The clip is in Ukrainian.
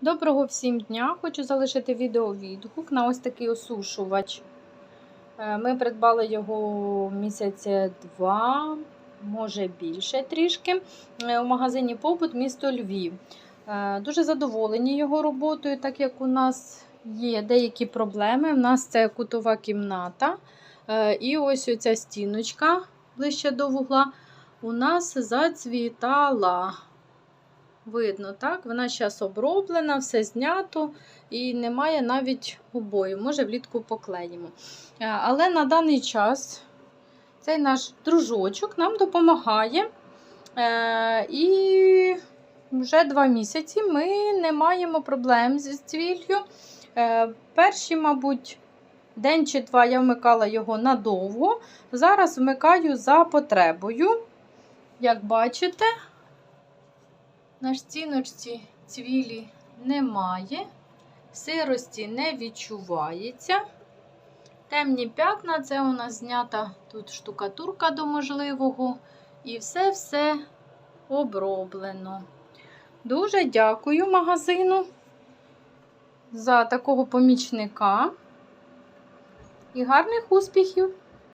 Доброго всім дня! Хочу залишити відеовідгук на ось такий осушувач. Е, Ми придбали його місяця два, може більше трішки, е, у магазині Побут місто Львів. Е, Дуже задоволені його роботою, так як у нас є деякі проблеми. У нас це кутова кімната. І ось оця стіночка ближче до вугла у нас зацвітала. Видно, так? Вона зараз оброблена, все знято і немає навіть обою. Може, влітку поклеїмо. Е, Але на даний час цей наш дружочок нам допомагає. Е, І вже два місяці ми не маємо проблем з цвіллю. Е, Перші, мабуть, день чи два я вмикала його надовго. Зараз вмикаю за потребою. Як бачите, на стіночці цвілі немає, сирості не відчувається. Темні п'ятна це у нас знята тут штукатурка до можливого. І все-все оброблено. Дуже дякую магазину за такого помічника і гарних успіхів!